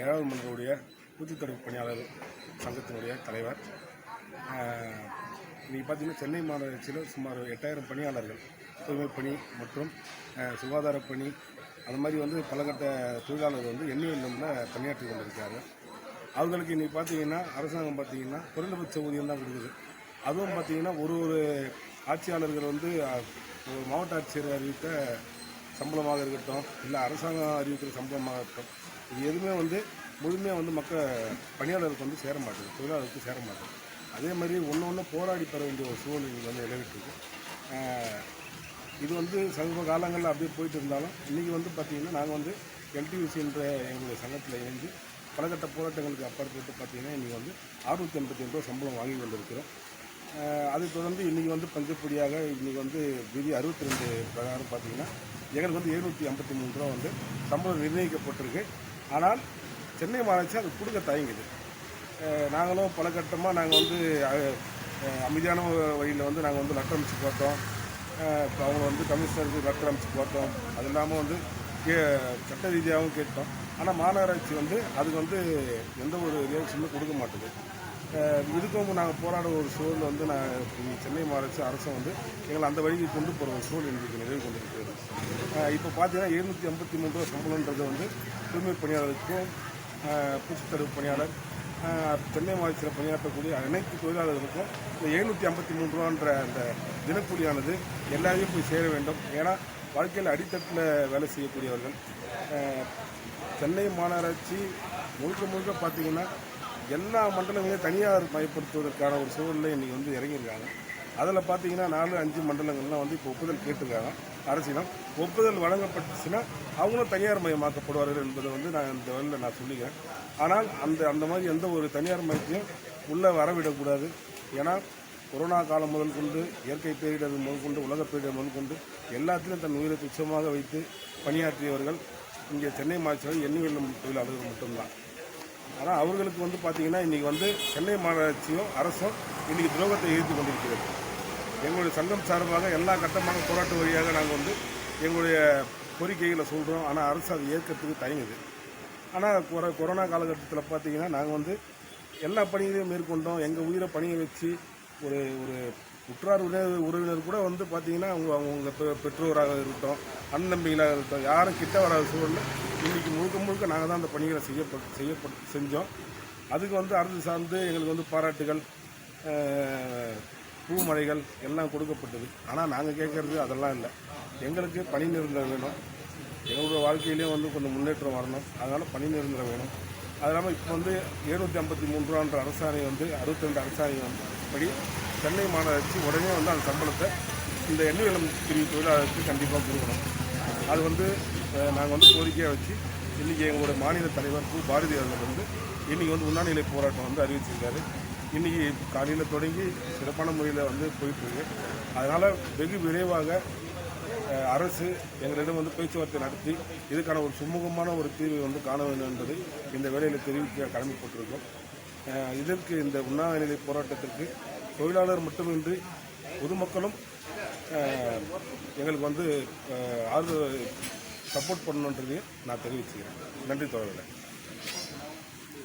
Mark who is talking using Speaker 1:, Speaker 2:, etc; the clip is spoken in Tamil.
Speaker 1: ஏழாவது மன்றவுடைய பூச்சித்தடுப்பு பணியாளர் சங்கத்தினுடைய தலைவர். இன்றைக்கி பார்த்தீங்கன்னா சென்னை மாநகராட்சியில் சுமார் எட்டாயிரம் பணியாளர்கள் தூய்மை பணி மற்றும் சுகாதார பணி அந்த மாதிரி வந்து பலகட்ட தொழிலாளர்கள் வந்து எண்ணியில் பணியாற்றி கொண்டிருக்காங்க அவங்களுக்கு இன்றைக்கி பார்த்தீங்கன்னா அரசாங்கம் பார்த்தீங்கன்னா குறைந்தபட்ச ஊதியம் தான் கொடுக்குது. அதுவும் பார்த்தீங்கன்னா ஒரு ஒரு ஆட்சியாளர்கள் வந்து ஒரு மாவட்ட ஆட்சியர் அறிவித்த சம்பளமாக இருக்கட்டும் இல்லை அரசாங்கம் அறிவிக்கிற சம்பளமாக இருக்கட்டும் இது எதுவுமே வந்து முழுமையாக வந்து மக்கள் பணியாளருக்கு வந்து சேர மாட்டேங்குது தொழிலாளருக்கு சேர மாட்டேங்குது. அதே மாதிரி ஒன்று ஒன்று போராடி பெற வேண்டிய ஒரு சூழ்நிலை வந்து நிலவிட்டுருக்கு இது வந்து சமீப காலங்களில் அப்படியே போயிட்டு இருந்தாலும் இன்றைக்கி வந்து பார்த்திங்கன்னா நாங்கள் வந்து எல்டிவிசின்ற எங்களுடைய சங்கத்தில் இணைந்து பலகட்ட போராட்டங்களுக்கு அப்பாற்பட்டு பார்த்திங்கன்னா இன்றைக்கி வந்து அறுநூற்றி எண்பத்தி ரூபா சம்பளம் வாங்கி கொண்டிருக்கிறோம். அதை தொடர்ந்து இன்றைக்கி வந்து பஞ்சப்படியாக இன்றைக்கி வந்து விதி அறுபத்தி ரெண்டு பிரகாரம் பார்த்தீங்கன்னா எங்களுக்கு வந்து எழுநூற்றி ஐம்பத்தி மூணு ரூபா வந்து சம்பளம் நிர்ணயிக்கப்பட்டிருக்கு. ஆனால் சென்னை மாநகராட்சி அது கொடுக்க தயங்குது. நாங்களும் பல கட்டமாக நாங்கள் வந்து அமைதியான வழியில் வந்து நாங்கள் வந்து லெட்டர் அமைச்சு பார்த்தோம் இப்போ அவங்க வந்து கமிஷனருக்கு லெட்டர் அமைச்சு பார்த்தோம் அது இல்லாமல் வந்து கே சட்ட ரீதியாகவும் கேட்டோம். ஆனால் மாநகராட்சி வந்து அதுக்கு வந்து எந்த ஒரு ரியாக்ஷனும் கொடுக்க மாட்டேங்குது அஹ் இதுக்கும் நாங்கள் போராட ஒரு சூழல் வந்து நான் சென்னை மாநகராட்சி அரசும் வந்து எங்களை அந்த வழிக்கு கொண்டு போகிற ஒரு சூழல் எங்களுக்கு நிறைவு கொண்டிருக்கிறது. இப்போ பார்த்தீங்கன்னா எழுநூற்றி ஐம்பத்தி மூணு ரூபா சம்பளன்றது வந்து தூய்மை பணியாளருக்கும் அஹ் பூச்சித்தடுப்பு பணியாளர் சென்னை மாநிலத்தில் பணியாற்றக்கூடிய அனைத்து தொழிலாளர்களுக்கும் இந்த எழுநூற்றி ஐம்பத்தி மூணு ரூபான்ற அந்த தினக்கூலியானது எல்லாரையும் போய் சேர வேண்டும். ஏன்னா வாழ்க்கையில் அடித்தட்டில் வேலை செய்யக்கூடியவர்கள். சென்னை மாநகராட்சி முழுக்க முழுக்க பார்த்தீங்கன்னா எல்லா மண்டலங்களையும் தனியார் மயப்படுத்துவதற்கான ஒரு சூழலில் இன்றைக்கி வந்து இறங்கியிருக்காங்க. அதில் பார்த்தீங்கன்னா நாலு அஞ்சு மண்டலங்கள்லாம் வந்து இப்போ ஒப்புதல் கேட்டிருக்காங்க. அரசிடம் ஒப்புதல் வழங்கப்பட்டுச்சுன்னா அவங்களும் தனியார் மயமாக்கப்படுவார்கள் என்பதை வந்து நான் இந்த வழியில் நான் சொல்லிக்கிறேன். ஆனால் அந்த அந்த மாதிரி எந்த ஒரு தனியார் மயத்தையும் உள்ளே வரவிடக்கூடாது. ஏன்னா கொரோனா காலம் முதல் கொண்டு இயற்கை பேரிடர் முதல் கொண்டு உலக பேரிடர் முதல் கொண்டு எல்லாத்திலும் தன் உயிரை துச்சமாக வைத்து பணியாற்றியவர்கள் இங்கே சென்னை மாநிலத்தில் எண்ணி தொழிலாளர்கள் மட்டும்தான். ஆனால் அவர்களுக்கு வந்து பார்த்தீங்கன்னா இன்றைக்கி வந்து சென்னை மாநகராட்சியும் அரசும் இன்றைக்கி துரோகத்தை எதிர்த்து கொண்டிருக்கிறது. எங்களுடைய சங்கம் சார்பாக எல்லா கட்டமான போராட்ட வழியாக நாங்கள் வந்து எங்களுடைய கோரிக்கைகளை சொல்கிறோம் ஆனால் அரசு அதை ஏற்கிறதுக்கு தயங்குது. ஆனால் கொரோனா காலகட்டத்தில் பார்த்திங்கன்னா நாங்கள் வந்து எல்லா பணிகளையும் மேற்கொண்டோம். எங்கள் உயிரை பணியை வச்சு ஒரு ஒரு உற்றார் உறவினர் உறவினர் கூட வந்து பார்த்தீங்கன்னா அவங்க அவங்க பெ- பெற்றோராக இருக்கட்டும் அண்ணம்பிகளாக இருக்கட்டும் யாரும் கிட்ட வராத சூழலில் இன்றைக்கி முழுக்க முழுக்க நாங்கள் தான் அந்த பணிகளை செய்யப்பட்டு செய்யப்பட்டு செஞ்சோம். அதுக்கு வந்து அரசு சார்ந்து எங்களுக்கு வந்து பாராட்டுகள் பூமழைகள் எல்லாம் கொடுக்கப்பட்டது. ஆனால் நாங்கள் கேட்குறது அதெல்லாம் இல்லை. எங்களுக்கு பணி நிரந்தரம் வேணும். எங்களோட வாழ்க்கையிலையும் வந்து கொஞ்சம் முன்னேற்றம் வரணும். அதனால் பணி நிரந்தரம் வேணும். அது இல்லாமல் இப்போ வந்து எழுநூற்றி ஐம்பத்தி மூணு ரூபான்ற அரசாணை வந்து அறுபத்தி ரெண்டு அரசாணை வந்து படி சென்னை மாநகராட்சி உடனே வந்து அந்த சம்பளத்தை இந்த எண்ணெய் வளம் பிரிவு தொழிலாளருக்கு கண்டிப்பாக கொடுக்கணும். அது வந்து நாங்கள் வந்து கோரிக்கையாக வச்சு இன்றைக்கி எங்களோட மாநில தலைவர் கு பாரதி அவர்கள் வந்து இன்றைக்கி வந்து உண்ணாநிலை போராட்டம் வந்து அறிவிச்சிருக்காரு. இன்றைக்கி காலையில் தொடங்கி சிறப்பான முறையில் வந்து போயிட்டுருக்கு அதனால் வெகு விரைவாக அரசு எங்களிடம் வந்து பேச்சுவார்த்தை நடத்தி இதுக்கான ஒரு சுமூகமான ஒரு தீர்வை வந்து காண வேண்டும் என்பதை இந்த வேலையில் தெரிவிக்க கடமைப்பட்டிருக்கோம். இதற்கு இந்த உண்ணாநிலை போராட்டத்திற்கு தொழிலாளர் மட்டுமின்றி பொதுமக்களும் எங்களுக்கு வந்து ஆதரவு சப்போர்ட் பண்ணணுன்றதையும் நான் தெரிவிச்சுக்கிறேன். நன்றி தோழர்களே.